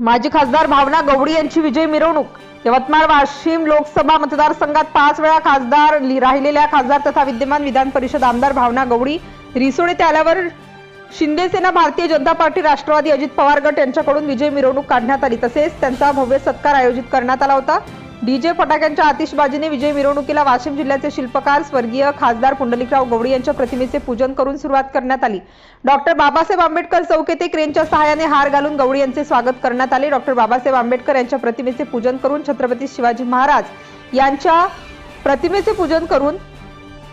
माजी खासदार भावना गवडी यांची विजय मिरवणूक. यवतमाळ वाशिम लोकसभा मतदारसंघात पाच वेळा खासदार राहिलेल्या खासदार तथा विद्यमान विधान परिषद आमदार भावना गवडी रिसोड येथे आल्यावर शिंदेसेना भारतीय जनता पार्टी राष्ट्रवादी अजित पवार गट यांच्याकडून विजय मिरवणूक काढण्यात आली. तसेच त्यांचा भव्य सत्कार आयोजित करण्यात आला होता. डीजे फटाक्यांच्या आतिषबाजीने विजय मिरवणुकीला वाशिम जिल्ह्याचे शिल्पकार स्वर्गीय खासदार पुंडलिकराव गवळी यांच्या प्रतिमेचे पूजन करून सुरुवात करण्यात आली. डॉक्टर बाबासाहेब आंबेडकर चौक येथे क्रेनच्या सहाय्याने हार घालून गवळी यांचे स्वागत करण्यात आले. डॉक्टर बाबासाहेब आंबेडकर यांच्या प्रतिमेचे पूजन करून छत्रपती शिवाजी महाराज यांच्या प्रतिमेचे पूजन करून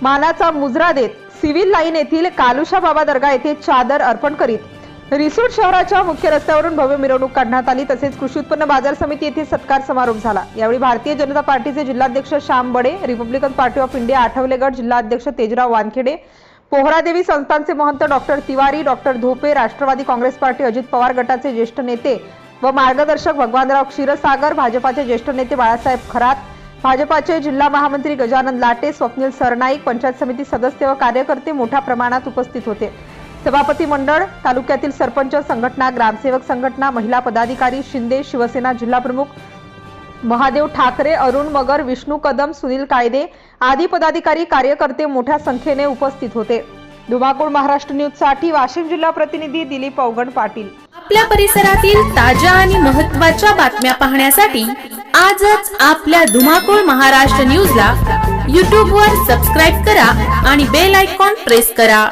मानाचा मुजरा देत सिव्हिल लाईन येथील कालुशा बाबा दर्गा येथे चादर अर्पण करीत रिसोड शहराच्या मुख्य रस्त्यावरून भव्य मिरवणूक काढण्यात आली. तसेच कृषी उत्पन्न बाजार समिती येथे सत्कार समारोप झाला. यावेळी भारतीय जनता पार्टीचे जिल्हाध्यक्ष Shyam Bade Republican party of India Athawale गट जिल्हाध्यक्ष तेजराव वानखेडे पोहरादेवी संस्थानचे महंत doctor Tiwari doctor Dhope Rashtrawadi Congress party Ajit Pawar गटाचे ज्येष्ठ नेते व मार्गदर्शक भगवानराव क्षीरसागर भाजपाचे ज्येष्ठ नेते बाळासाहेब खरात भाजपाचे जिल्हा महामंत्री गजानन लाटे स्वप्नील सरनाईक पंचायत समिती सदस्य व कार्यकर्ते मोठ्या प्रमाणात उपस्थित होते. सभापती मंडळ तालुक्यातील सरपंच संघटना ग्रामसेवक संघटना महिला पदाधिकारी शिंदे शिवसेना जिल्हाप्रमुख महादेव ठाकरे अरुण मगर विष्णू कदम सुनील कायदे आदी पदाधिकारी कार्यकर्ते मोठ्या संख्येने उपस्थित होते. धुमाकूळ महाराष्ट्र न्यूजसाठी वाशिम जिल्हा प्रतिनिधी दिलीप अवगण पाटील. आपल्या परिसरातील ताज्या आणि महत्त्वाच्या बातम्या पाहण्यासाठी आजच आपल्या धुमाकूळ महाराष्ट्र न्यूजला यूट्यूबवर सबस्क्राईब करा आणि बेल आयकॉन प्रेस करा.